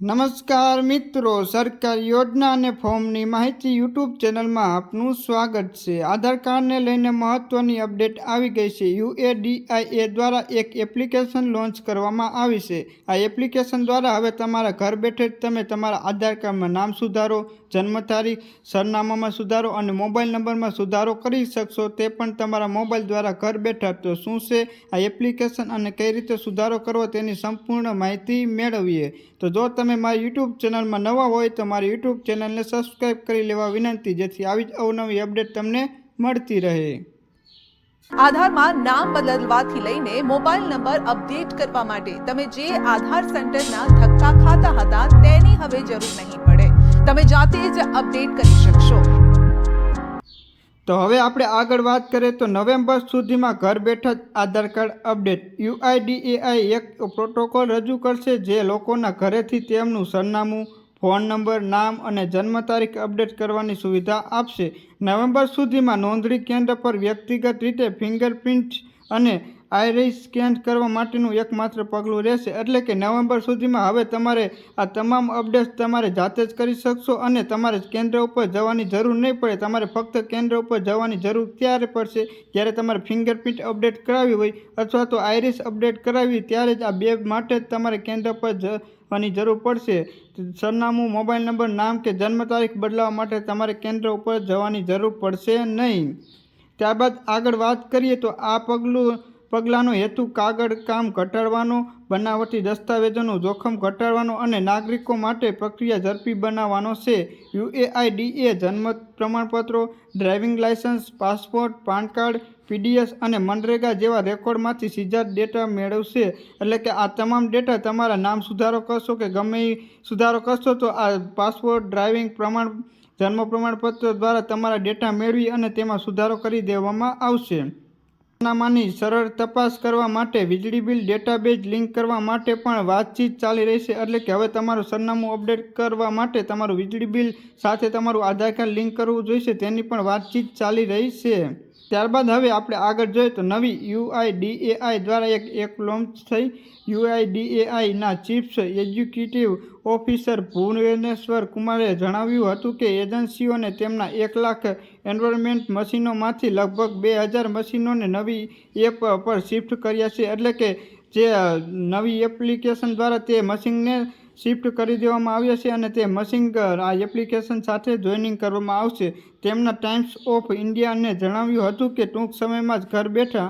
નમસ્કાર મિત્રો, સરકાર યોજના અને ફોર્મની માહિતી યુટ્યુબ ચેનલમાં આપનું સ્વાગત છે. આધાર કાર્ડને લઈને મહત્વની અપડેટ આવી ગઈ છે. યુએડીઆઈએ દ્વારા એક એપ્લિકેશન લોન્ચ કરવામાં આવી છે. આ એપ્લિકેશન દ્વારા હવે તમારા ઘર બેઠે જ તમે તમારા આધાર કાર્ડમાં નામ સુધારો, જન્મ તારીખ, સરનામામાં સુધારો અને મોબાઈલ નંબરમાં સુધારો કરી શકશો તે પણ તમારા મોબાઈલ દ્વારા ઘર બેઠા તો શું છે? આ એપ્લિકેશન અને કઈ રીતે સુધારો કરવો તેની સંપૂર્ણ માહિતી મેળવીએ. તો જો તમે મારી યુટ્યુબ ચેનલમાં નવા હોય તો મારી યુટ્યુબ ચેનલને સબસ્ક્રાઈબ કરી લેવા વિનંતી. જેથી આવી જ અવનવી અપડેટ તમને મળતી રહે. આધારમાં નામ બદલવાથી લઈને મોબાઈલ નંબર અપડેટ કરવા માટે તમે જે આધાર સેન્ટરના ધક્કા ખાતા હતા તેની હવે જરૂર નહીં પડે. તમે જાતે જ અપડેટ કરી શકશો. તો હવે આપણે આગળ વાત કરીએ તો નવેમ્બર સુધીમાં ઘર બેઠા જ આધાર કાર્ડ અપડેટ. યુઆઈડીએઆઈ એક પ્રોટોકોલ રજૂ કરશે જે લોકોના ઘરેથી તેમનું સરનામું, ફોન નંબર, નામ અને જન્મ તારીખ અપડેટ કરવાની સુવિધા આપશે. નવેમ્બર સુધીમાં નોંધણી કેન્દ્ર પર વ્યક્તિગત રીતે ફિંગરપ્રિન્ટ અને આઈરિસ સ્કેન કરવા માટેનું એકમાત્ર પગલું રહેશે. એટલે કે નવેમ્બર સુધીમાં હવે તમારે આ તમામ અપડેટ્સ તમારે જાતે જ કરી શકશો અને તમારે કેન્દ્ર ઉપર જવાની જરૂર નહીં પડે. તમારે ફક્ત કેન્દ્ર ઉપર જવાની જરૂર ત્યારે પડશે જ્યારે તમારે ફિંગરપ્રિન્ટ અપડેટ કરાવી હોય અથવા તો આઈરિસ અપડેટ કરાવી ત્યારે જ આ બે માટે જ તમારે કેન્દ્ર પર જવાની જરૂર પડશે. સરનામું, મોબાઈલ નંબર, નામ કે જન્મ તારીખ બદલાવવા માટે તમારે કેન્દ્ર ઉપર જવાની જરૂર પડશે નહીં. ત્યારબાદ આગળ વાત કરીએ તો આ પગલું પગલાંનો હેતુ કાગળ કામ ઘટાડવાનો, બનાવટી દસ્તાવેજોનું જોખમ ઘટાડવાનો અને નાગરિકો માટે પ્રક્રિયા ઝડપી બનાવવાનો છે. યુએઆઈડીએ જન્મ પ્રમાણપત્રો, driving licence passport, PAN card PDS અને મનરેગા જેવા રેકોર્ડમાંથી સીધા ડેટા મેળવશે. એટલે કે આ તમામ ડેટા તમારા નામ સુધારો કરશો કે ગમે સુધારો કરશો તો આ પાસપોર્ટ, ડ્રાઇવિંગ પ્રમાણ, જન્મ પ્રમાણપત્ર દ્વારા તમારા ડેટા મેળવી અને તેમાં સુધારો કરી દેવામાં આવશે. સરનામાની સરળ તપાસ કરવા માટે વીજળી બિલ, ડેટાબેઝ લિંક કરવા માટે પણ વાતચીત ચાલી રહી છે. એટલે કે હવે તમારું સરનામું અપડેટ કરવા માટે તમારું વીજળી બિલ સાથે તમારું આધાર કાર્ડ લિંક કરવું જોઈશે. તેની પણ વાતચીત ચાલી રહી છે. ત્યારબાદ હવે આપણે આગળ જોઈએ તો નવી યુઆઈડીએઆઈ દ્વારા એક એક લોન્ચ થઈ. યુઆઈડીએઆઈના ચીફ એક્ઝિક્યુટિવ ઓફિસર ભુવનેશ્વર કુમારે જણાવ્યું હતું કે એજન્સીઓને તેમના એક લાખ એન્વાયરમેન્ટ મશીનોમાંથી લગભગ બે હજાર મશીનોને નવી એપ પર શિફ્ટ કર્યા છે. એટલે કે જે નવી એપ્લિકેશન દ્વારા તે મશીનને શિફ્ટ કરી દેવામાં આવ્યા છે અને તે મશીન આ એપ્લિકેશન સાથે જોઈનિંગ કરવામાં આવશે. તેમના ટાઈમ્સ ઓફ ઇન્ડિયાને જણાવ્યું હતું કે ટૂંક સમયમાં જ ઘર બેઠા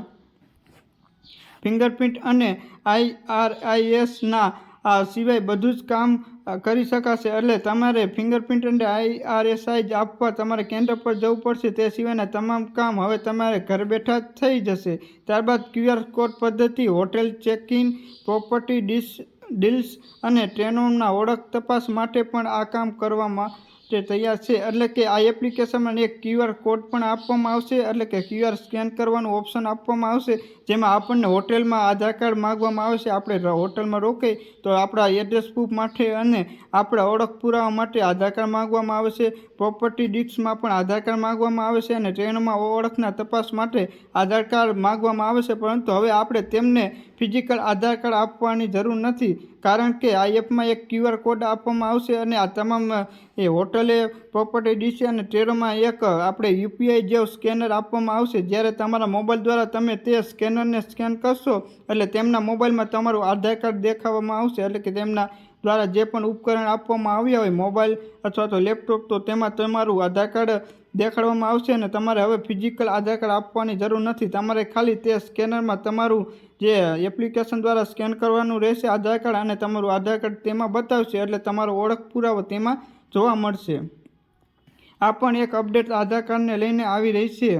ફિંગરપ્રિન્ટ અને આઈઆરઆઈએસના આ સિવાય બધું જ કામ કરી શકાશે. એટલે તમારે ફિંગરપ્રિન્ટ અને આઈઆરએસઆઈ જ આપવા તમારે કેન્દ્ર પર જવું પડશે. તે સિવાયના તમામ કામ હવે તમારે ઘર બેઠા થઈ જશે. ત્યારબાદ ક્યુઆર કોડ પદ્ધતિ, હોટેલ ચેક ઇન, પ્રોપર્ટી ડિસ ડીલ્સ અને ટ્રેનોના ઓળખ તપાસ માટે પણ આ કામ કરવામાં તે તૈયાર છે. એટલે કે આ એપ્લિકેશનમાં એક ક્યુઆર કોડ પણ આપવામાં આવશે. એટલે કે ક્યુઆર સ્કેન કરવાનું ઓપ્શન આપવામાં આવશે. જેમાં આપણને હોટેલમાં આધાર કાર્ડ માગવામાં આવશે. આપણે હોટેલમાં રોકાઈ તો આપણા એડ્રેસ પ્રૂફ માટે અને આપણા ઓળખ પુરાવા માટે આધાર કાર્ડ માગવામાં આવશે. પ્રોપર્ટી ડિક્સમાં પણ આધાર કાર્ડ માગવામાં આવે છે અને ટ્રેનમાં ઓળખના તપાસ માટે આધાર કાર્ડ માગવામાં આવે છે પરંતુ હવે આપણે તેમને ફિઝિકલ આધાર કાર્ડ આપવાની જરૂર નથી, કારણ કે આ એપમાં એક ક્યુઆર કોડ આપવામાં આવશે અને આ તમામ એ હોટલે પ્રોપર્ટી ડીસી અને ટ્રેનોમાં એક આપણે યુપીઆઈ જેવું સ્કેનર આપવામાં આવશે. જ્યારે તમારા મોબાઈલ દ્વારા તમે તે સ્કેનરને સ્કેન કરશો, એટલે તેમના મોબાઈલમાં તમારું આધાર કાર્ડ દેખાવામાં આવશે. એટલે કે તેમના દ્વારા જે પણ ઉપકરણ આપવામાં આવ્યા હોય, મોબાઈલ અથવા તો લેપટોપ, તો તેમાં તમારું આધાર કાર્ડ દેખાડવામાં આવશે અને તમારે હવે ફિઝિકલ આધાર કાર્ડ આપવાની જરૂર નથી. તમારે ખાલી તે સ્કેનરમાં તમારું જે એપ્લિકેશન દ્વારા સ્કેન કરવાનું રહેશે આધાર કાર્ડ અને તમારું આધાર કાર્ડ તેમાં બતાવશે એટલે તમારો ઓળખ પુરાવો તેમાં જોવા મળશે. આ પણ એક અપડેટ આધાર કાર્ડને લઈને આવી રહી છે.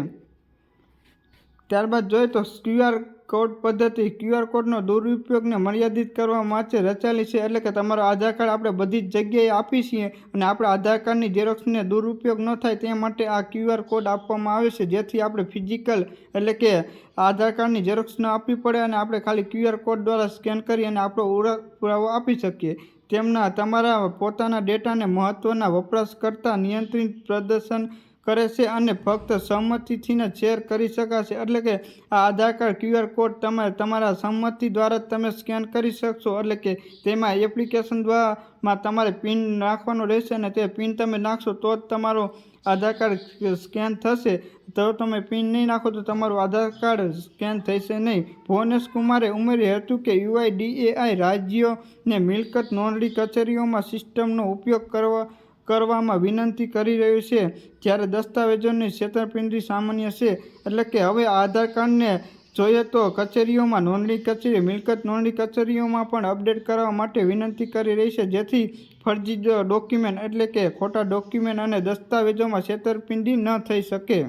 ત્યારબાદ જોઈએ તો ક્યુઆર કોડ પદ્ધતિ ક્યુઆર કોડનો દુરુપયોગને મર્યાદિત કરવા માટે રચાયેલી છે એટલે કે તમારો આધાર કાર્ડ આપણે બધી જ જગ્યાએ આપી છીએ અને આપણા આધાર કાર્ડની ઝેરોક્ષને દુરુપયોગ ન થાય તે માટે આ ક્યુઆર કોડ આપવામાં આવે છે. જેથી આપણે ફિઝિકલ એટલે કે આધાર કાર્ડની ઝેરોક્ષ ન આપવી પડે અને આપણે ખાલી ક્યુઆર કોડ દ્વારા સ્કેન કરી અને આપણો ઓળખ પુરાવો આપી શકીએ. તેમના, તમારા પોતાના ડેટાને મહત્ત્વના વપરાશકર્તા નિયંત્રિત પ્રદર્શન કરે છે અને ફક્ત સંમતિથીને શેર કરી શકાશે. એટલે કે આ આધાર કાર્ડ ક્યુઆર કોડ તમે તમારા સંમતિ દ્વારા તમે સ્કેન કરી શકશો. એટલે કે તેમાં એપ્લિકેશન દ્વારામાં તમારે પિન નાખવાનો રહેશે અને તે પિન તમે નાખશો તો જ તમારો આધાર કાર્ડ સ્કેન થશે. તો તમે પિન નહીં નાખો તો તમારું આધાર કાર્ડ સ્કેન થશે નહીં. ભુવનેશ કુમારે ઉમેર્યું હતું કે યુઆઈડીએઆઈ રાજ્યોને મિલકત નોંધણી કચેરીઓમાં સિસ્ટમનો ઉપયોગ કરવા કરવામાં વિનંતી કરી રહ્યું છે, જ્યારે દસ્તાવેજોની છેતરપિંડી સામાન્ય છે, એટલે કે હવે આધાર કાર્ડને જોઈએ તો કચેરીઓમાં નોંધણી કચેરી, મિલકત નોંધણી કચેરીઓમાં પણ અપડેટ કરવા માટે વિનંતી કરી રહી છે, જેથી ફરજી ડોક્યુમેન્ટ એટલે કે ખોટા ડોક્યુમેન્ટ અને દસ્તાવેજોમાં છેતરપિંડી ન થઈ શકે.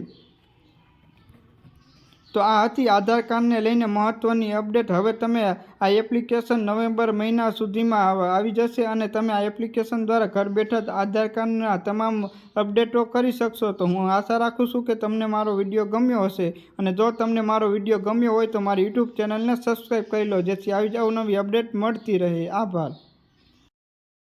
તો આ હતી આધાર કાર્ડને લઈને મહત્ત્વની અપડેટ. હવે તમે આ એપ્લિકેશન નવેમ્બર મહિના સુધીમાં આવી જશે અને તમે આ એપ્લિકેશન દ્વારા ઘર બેઠા જ આધાર કાર્ડના તમામ અપડેટો કરી શકશો. તો હું આશા રાખું છું કે તમને મારો વીડિયો ગમ્યો હશે. અને જો તમને મારો વીડિયો ગમ્યો હોય તો મારી યુટ્યુબ ચેનલને સબસ્ક્રાઈબ કરી લો, જેથી આવી જ અવનવી અપડેટ મળતી રહે. આભાર.